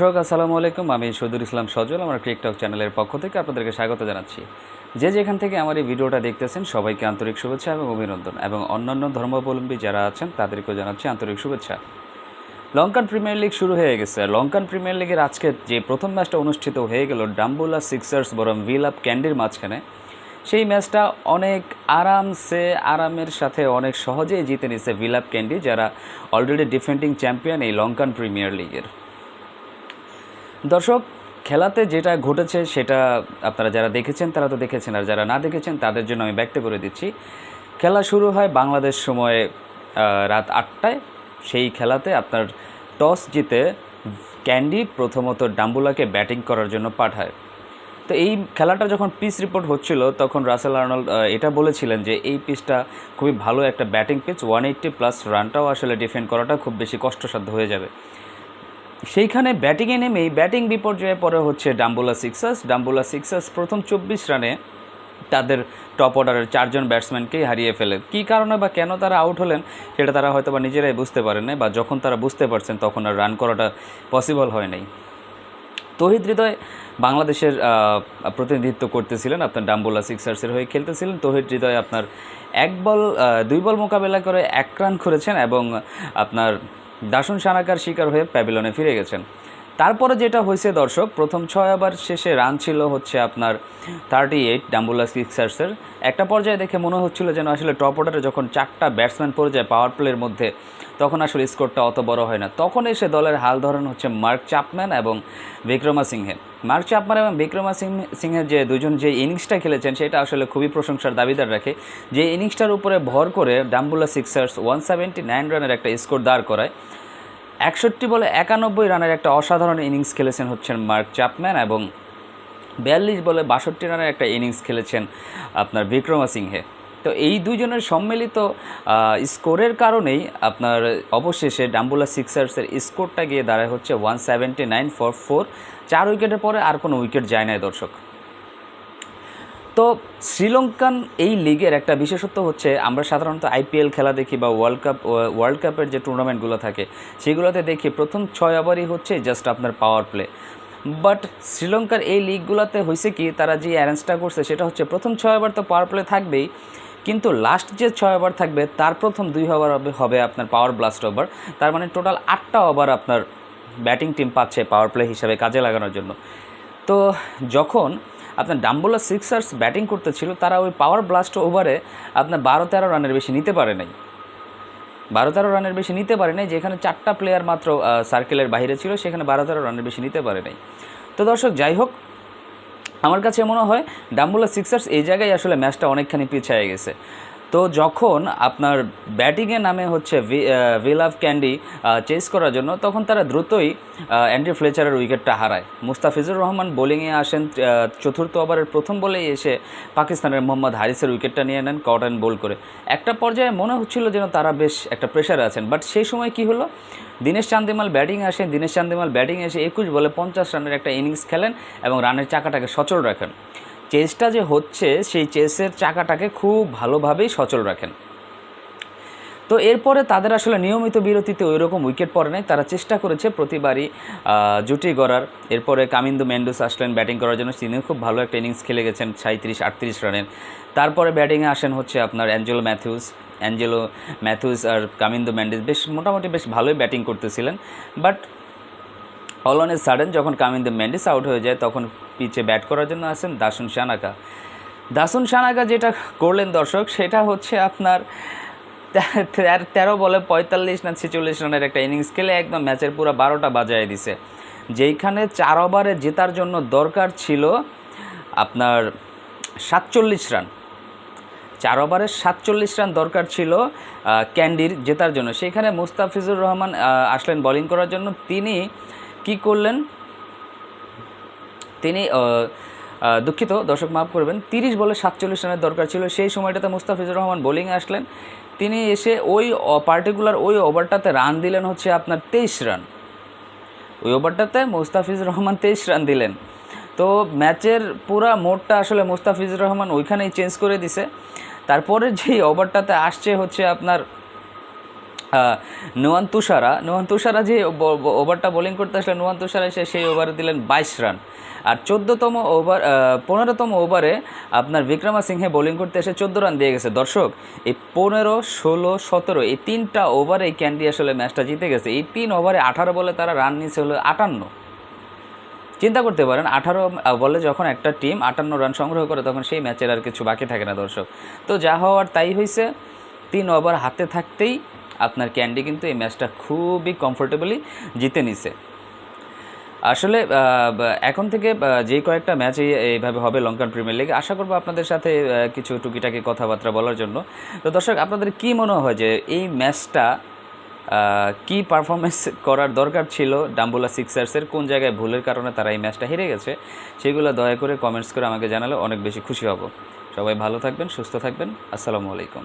দর্শক, আসসালামু আলাইকুম। আমি সদুর ইসলাম সজল, আমার টিকটক চ্যানেলের পক্ষ থেকে আপনাদেরকে স্বাগত জানাচ্ছি। যে যেখান থেকে আমার এই ভিডিওটা দেখতেছেন, সবাইকে আন্তরিক শুভেচ্ছা এবং অভিনন্দন এবং অন্যান্য ধর্মাবলম্বী যারা আছেন, তাদেরকেও জানাচ্ছি আন্তরিক শুভেচ্ছা। লঙ্কান প্রিমিয়ার লিগ শুরু হয়ে গেছে। লঙ্কান প্রিমিয়ার লিগের আজকে যে প্রথম ম্যাচটা অনুষ্ঠিত হয়ে গেল, ডাম্বুলা সিক্সার্স বরং ভিল আপ ক্যান্ডির মাঝখানে, সেই ম্যাচটা অনেক আরামসে, আরামের সাথে অনেক সহজেই জিতে নিছে ভিল আপ ক্যান্ডি, যারা অলরেডি ডিফেন্ডিং চ্যাম্পিয়ন এই লঙ্কান প্রিমিয়ার লিগের। দর্শক, খেলাতে যেটা ঘটেছে সেটা আপনারা যারা দেখেছেন তারা তো দেখেছেন, আর যারা না দেখেছেন তাদের জন্য আমি ব্যক্ত করে দিচ্ছি। খেলা শুরু হয় বাংলাদেশ সময়ে রাত আটটায়। সেই খেলাতে আপনার টস জিতে ক্যান্ডি প্রথমত ডাম্বুলাকে ব্যাটিং করার জন্য পাঠায়। তো এই খেলাটা যখন পিচ রিপোর্ট হচ্ছিল, তখন রাসেল আর্নল্ড এটা বলেছিলেন যে এই পিচটা খুবই ভালো একটা batting pitch, one eighty plus রানটাও আসলে ডিফেন্ড করাটা খুব বেশি কষ্টসাধ্য হয়ে যাবে। সেইখানে ব্যাটিংয়ে নেমেই ব্যাটিং বিপর্যয়ে পরে হচ্ছে ডাম্বুলা সিক্সার্স। ডাম্বুলা সিক্সার্স প্রথম চব্বিশ রানে তাদের টপ অর্ডারের চারজন ব্যাটসম্যানকেই হারিয়ে ফেলে। কী কারণে বা কেন তারা আউট হলেন সেটা তারা হয়তো বা নিজেরাই বুঝতে পারেন নাই বা যখন তারা বুঝতে পারছেন তখন আর রান করাটা পসিবল হয় নাই। তহিদ হৃদয় বাংলাদেশের প্রতিনিধিত্ব করতেছিলেন, আপনার ডাম্বোলা সিক্সার্সের হয়ে খেলতেছিলেন। তহিদ হৃদয় আপনার এক বল দুই বল মোকাবেলা করে এক রান করেছেন এবং আপনার দাসুন সানাকার শিকার হয়ে প্যাভিলনে ফিরে গেছেন। তারপরে যেটা হয়েছে দর্শক, প্রথম ছয় ওভার শেষে রান ছিল হচ্ছে আপনার থার্টি এইট ডাম্বুলা সিক্সার্সের একটা পর্যায়ে দেখে মনে হচ্ছিল যেন আসলে টপ অর্ডারে যখন চারটা ব্যাটসম্যান পড়ে যায় পাওয়ার প্লের মধ্যে, তখন আসলে স্কোরটা অত বড় হয় না। তখন এসে দলের হাল ধরেন হচ্ছে মার্ক চাপম্যান এবং বিক্রমা সিংহে। মার্ক চাপম্যান এবং বিক্রমা সিং, সিংহের যে দুজন যে ইনিংসটা খেলেছেন, সেটা আসলে খুবই প্রশংসার দাবিদার রাখে। যে ইনিংসটার উপরে ভর করে Dambulla sixers one seventy nine রানের একটা স্কোর দাঁড় করায়। একষট্টি বলে একানব্বই রানের একটা অসাধারণ ইনিংস খেলেছেন হচ্ছেন মার্ক চাপম্যান এবং বিয়াল্লিশ বলে বাষট্টি রানের একটা ইনিংস খেলেছেন আপনার বিক্রমা সিংহে। তো এই দুজনের সম্মিলিত স্কোরের কারণেই আপনার অবশেষে ডাম্বুলা সিক্সার্সের স্কোরটা গিয়ে দাঁড়ায় হচ্ছে one seventy nine for four. চার উইকেটের পরে আর কোনো উইকেট যায় নাই দর্শক। তো শ্রীলঙ্কান এই লিগের একটা বিশেষত্ব হচ্ছে আমরা সাধারণত আইপিএল খেলা দেখি বা ওয়ার্ল্ড কাপ ওয়ার্ল্ড কাপের যে টুর্নামেন্টগুলো থাকে, সেগুলোতে দেখি প্রথম ছয় ওভারই হচ্ছে জাস্ট আপনার পাওয়ার প্লে বাট শ্রীলঙ্কার এই লিগগুলোতে হয়েছে কি, তারা যে অ্যারেঞ্জটা করছে সেটা হচ্ছে প্রথম ছয় ওভার তো পাওয়ার প্লে থাকবেই, কিন্তু লাস্ট যে ছয় ওভার থাকবে, তার প্রথম দুই ওভার হবে আপনার পাওয়ার ব্লাস্ট ওভার তার মানে টোটাল আটটা ওভার আপনার ব্যাটিং টিম পাচ্ছে পাওয়ার প্লে হিসাবে কাজে লাগানোর জন্য। তো যখন আপনার ডাম্বোলা সিক্সার্স ব্যাটিং করতেছিল, তারা ওই পাওয়ার ব্লাস্ট ওভারে আপনার বারো তেরো রানের বেশি নিতে পারে নাই। বারো তেরো রানের বেশি নিতে পারে নাই, যেখানে চারটা প্লেয়ার মাত্র সার্কেলের বাইরে ছিল, সেখানে বারো তেরো রানের বেশি নিতে পারে নাই। তো দর্শক, যাই হোক, আমার কাছে মনে হয় ডাম্বুলা সিক্সার্স এই জায়গায় আসলে ম্যাচটা অনেকখানি পিছিয়ে গেছে। তো যখন আপনার ব্যাটিংয়ে নামে হচ্ছে ভিলাভ ক্যান্ডি চেস করার জন্য, তখন তারা দ্রুতই অ্যান্ড্রি ফ্লেচারের উইকেটটা হারায়। মুস্তাফিজুর রহমান বোলিংয়ে আসেন চতুর্থ ওভারের প্রথম বলেই এসে পাকিস্তানের মোহাম্মদ হারিসের উইকেটটা নিয়ে নেন কট অ্যান্ড বোল করে। একটা পর্যায়ে মনে হচ্ছিল যেন তারা বেশ একটা প্রেশারে আছেন বাট সেই সময় কি হলো? দীনেশ চান্দিমাল ব্যাটিং আসেন, দীনেশ চান্দিমাল ব্যাটিং এসে একুশ বলে পঞ্চাশ রানের একটা ইনিংস খেলেন এবং রানের চাকাটাকে সচল রাখেন। চেসটা যে হচ্ছে, সেই চেসের চাকাটাকে খুব ভালোভাবেই সচল রাখেন। তো এরপরে তাদের আসলে নিয়মিত বিরতিতে ওই রকম উইকেট পড়ে নাই। তারা চেষ্টা করেছে প্রতিবারই জুটি গড়ার। এরপরে কামিন্দু মেন্ডুস আসলেন ব্যাটিং করার জন্য। তিনিও খুব ভালো একটা ইনিংস খেলে গেছেন সাঁত্রিশ আটত্রিশ রানের। তারপরে ব্যাটিংয়ে আসেন হচ্ছে আপনার অ্যাঞ্জেলো ম্যাথিউস। অ্যাঞ্জেলো ম্যাথিউস আর কামিন্দু মেন্ডিস বেশ মোটামুটি বেশ ভালোই ব্যাটিং করতেছিলেন। But, all on a sudden যখন কামিন্দু মেন্ডিস আউট হয়ে যায়, তখন পিচে ব্যাট করার জন্য আসেন দাসুন শানাকা দাসুন শানাকা যেটা করলেন দর্শক, সেটা হচ্ছে আপনার তেরো বলে পঁয়তাল্লিশ না ছেচল্লিশ রানের একটা ইনিংস খেলে একদম ম্যাচের পুরো বারোটা বাজায় দিছে। যেইখানে চার ওভারে জেতার জন্য দরকার ছিল আপনার সাতচল্লিশ রান। চার ওভারে সাতচল্লিশ রান দরকার ছিল ক্যান্ডির জেতার জন্য। সেখানে মুস্তাফিজুর রহমান আসলেন বোলিং করার জন্য। তিনি কি করলেন? তিনি দুঃখিত, দর্শক মাফ করবেন, তিরিশ বলে সাতচল্লিশ রানের দরকার ছিল। সেই সময়টাতে মুস্তাফিজুর রহমান বোলিং আসলেন। তিনি এসে ওই পার্টিকুলার ওই ওভারটাতে রান দিলেন হচ্ছে আপনার তেইশ রান। ওই ওভারটাতে মুস্তাফিজুর রহমান তেইশ রান দিলেন। তো ম্যাচের পুরা মোডটা আসলে মুস্তাফিজুর রহমান ওইখানেই চেঞ্জ করে দিছে। তারপরে যেই ওভারটাতে আসছে হচ্ছে আপনার নোয়ান তুষারা। নোয়ান তুষারা যে ওভারটা বোলিং করতে আসলে নোয়ান তুষারা এসে সেই ওভারে দিলেন বাইশ রান। আর চোদ্দোতম ওভার পনেরোতম ওভারে আপনার বিক্রমা সিংহে বোলিং করতে এসে চোদ্দ রান দিয়ে গেছে। দর্শক, এই পনেরো, ষোলো, সতেরো, এই তিনটা ওভারে ক্যান্ডি আসলে ম্যাচটা জিতে গেছে। এই তিন ওভারে আঠারো বলে তারা রান নিয়েছে হলো আটান্ন। চিন্তা করতে পারেন, আঠারো বলে যখন একটা টিম আটান্ন রান সংগ্রহ করে তখন সেই ম্যাচের আর কিছু বাকি থাকে না দর্শক। তো যা হওয়ার তাই হয়েছে তিন ওভার হাতে থাকতেই আপনার ক্যান্ডি কিন্তু এই ম্যাচটা খুবই কমফোর্টেবলি জিতে নিছে। আসলে এখন থেকে যে কয়েকটা ম্যাচ এইভাবে হবে লঙ্কান প্রিমিয়ার লিগে আশা করব আপনাদের সাথে কিছু টুকিটাকি কথাবার্তা বলার জন্য। তো দর্শক, আপনাদের কি মনে হয় যে এই ম্যাচটা কি পারফরমেন্স করার দরকার ছিল ডাম্বুলা সিক্সার্সের কোন জায়গায় ভুলের কারণে তারা এই ম্যাচটা হেরে গেছে? সেগুলো দয়া করে কমেন্টস করে আমাকে জানালে অনেক বেশি খুশি হব। সবাই ভালো থাকবেন, সুস্থ থাকবেন। আসসালামু আলাইকুম।